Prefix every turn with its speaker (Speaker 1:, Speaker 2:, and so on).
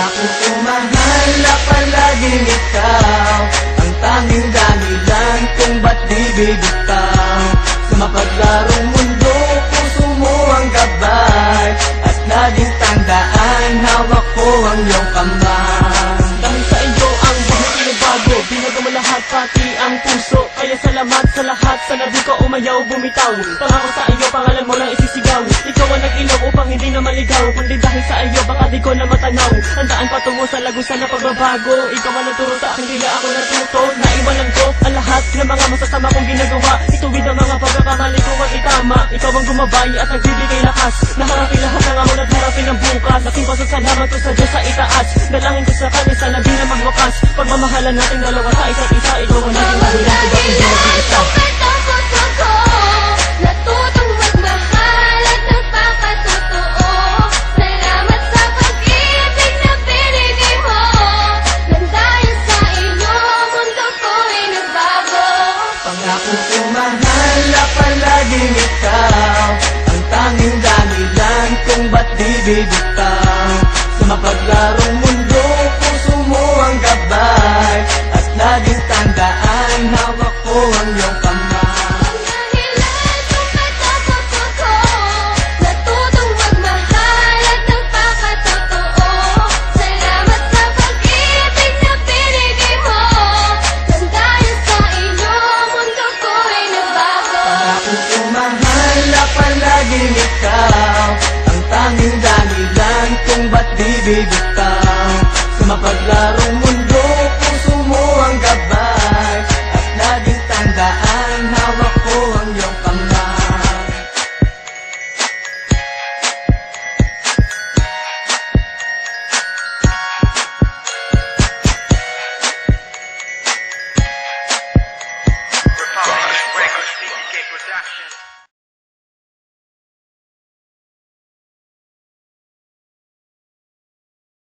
Speaker 1: Na
Speaker 2: palaging ikaw. Ang tanging dahilan kung ba't di bibitaw. Sa mapaglarong mundo, puso mo ang gabay. At laging tandaan, hawak ko ang iyong kamay.
Speaker 3: Dahil sa iyo ang buhay pinabago Binago mo lahat pati ang puso. Kaya salamat sa lahat. Sana di ko umayaw bumitaw. Pangako sa iyo pangalan mo lang isisigaw. Ikaw ang nag-ilaw upang hindi na maligaw Kundi dahil sa iyo baka di ko na matanaw. Tandaan patungo sa lagusan na pagbabago. Ikaw ang nagturo sa akin Dila ako natuto. Naiwanan ko ang lahat ng mga masasama kong ginagawa. Ituwid ang mga pagkakamali ko at itama. Ikaw ang gumabay at nagbibigay lakas. Naharapin lahat ng amon at harapin ang bukas. Aking pasasalamat ko sa Diyos sa itaas. Dalangin ko sa kanya sana di na magwakas. Pagmamahalan nating dalawa sa isa't isa Ikaw ang naging kung bakit hindi ako isa
Speaker 2: bibitaw Sa mapaglarong mundo, puso mo ang gabay At laging tandaan, hawak ko ang iyong kamay.
Speaker 1: Ang ba't ako totoo Natutong magmahal at nagpakatotoo Salamat sa pag-ibig mo Nang sa ang mundo ko'y nagbago
Speaker 2: Pangako ko mahal na palaging Tanging dahilan kung ba't di bibitaw Sa mapaglarong